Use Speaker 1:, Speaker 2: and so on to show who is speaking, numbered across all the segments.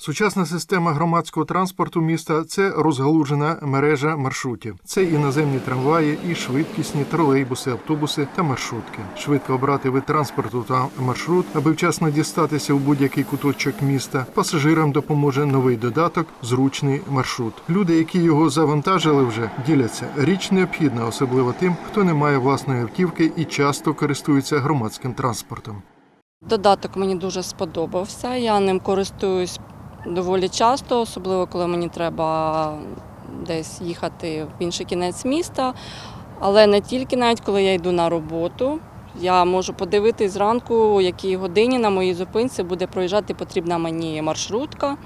Speaker 1: Сучасна система громадського транспорту міста це розгалужена мережа маршрутів. Це і наземні трамваї, і швидкісні тролейбуси, автобуси та маршрутки. Швидко обрати вид транспорту та маршрут, аби вчасно дістатися у будь-який куточок міста. Пасажирам допоможе новий додаток зручний маршрут. Люди, які його завантажили, вже діляться. Річ необхідна, особливо тим, хто не має власної автівки і часто користується громадським транспортом.
Speaker 2: Додаток мені дуже сподобався. Я ним користуюсь доволі часто, особливо коли мені треба десь їхати в інший кінець міста. Але не тільки навіть коли я йду на роботу. Я можу подивитись зранку, у якій годині на моїй зупинці буде проїжджати потрібна мені маршрутка.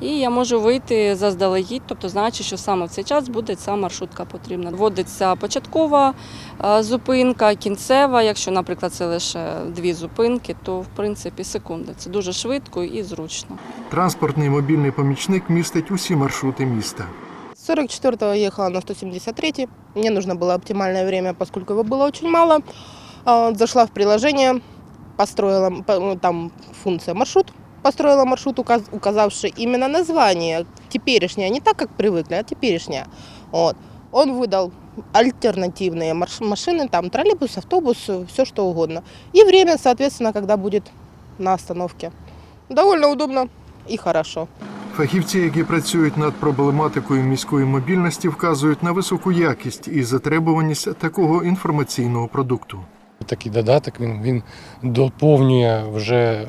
Speaker 2: І я можу вийти заздалегідь, тобто знаючи, що саме в цей час буде ця маршрутка потрібна. Вводиться початкова е, зупинка, кінцева. Якщо, наприклад, це лише дві зупинки, то в принципі секунди. Це дуже швидко і зручно.
Speaker 1: Транспортний мобільний помічник містить усі маршрути міста.
Speaker 3: С 44-го я ехала на 173 Мне нужно было оптимальное время, поскольку его было очень мало. А, Зашла в приложение, построила по- ну, там функция маршрут, построила маршрут, указ- указавший именно название, теперешнее, не так, как привыкли, а теперешнее. Вот. Он выдал альтернативные марш- машины, там троллейбус, автобус, все что угодно. И время, соответственно, когда будет на остановке. Довольно удобно и хорошо.
Speaker 1: Фахівці, які працюють над проблематикою міської мобільності, вказують на високу якість і затребуваність такого інформаційного продукту.
Speaker 4: Такий додаток він, він доповнює вже е,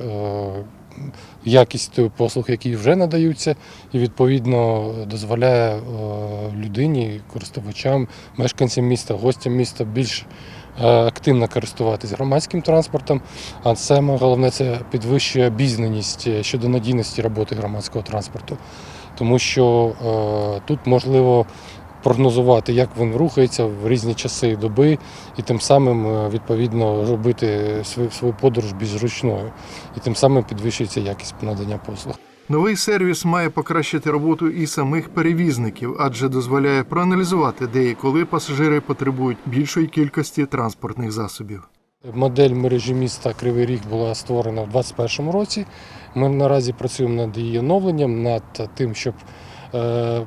Speaker 4: якість послуг, які вже надаються, і відповідно дозволяє е, людині, користувачам, мешканцям міста, гостям міста більш е, активно користуватись громадським транспортом. А саме головне це підвищує обізнаність щодо надійності роботи громадського транспорту, тому що е, тут можливо прогнозувати, як він рухається в різні часи доби, і тим самим е, відповідно робити свою, подорож більш зручною, і тим самим підвищується якість надання послуг.
Speaker 1: Новий сервіс має покращити роботу і самих перевізників, адже дозволяє проаналізувати, де і коли пасажири потребують більшої кількості транспортних засобів.
Speaker 4: Модель мережі міста Кривий Ріг була створена в 2021 році. Ми наразі працюємо над її оновленням, над тим, щоб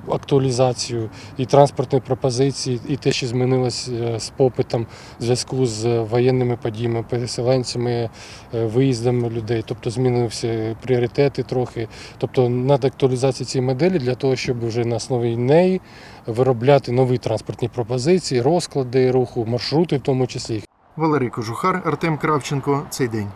Speaker 4: актуалізацію і транспортної пропозиції, і те, що змінилось е, з попитом в зв'язку з воєнними подіями, переселенцями, е, виїздами людей, тобто змінилися пріоритети трохи. Тобто над актуалізацією цієї моделі для того, щоб вже на основі неї виробляти нові транспортні пропозиції, розклади руху, маршрути в тому числі.
Speaker 1: Валерій Кожухар, Артем Кравченко. Цей день.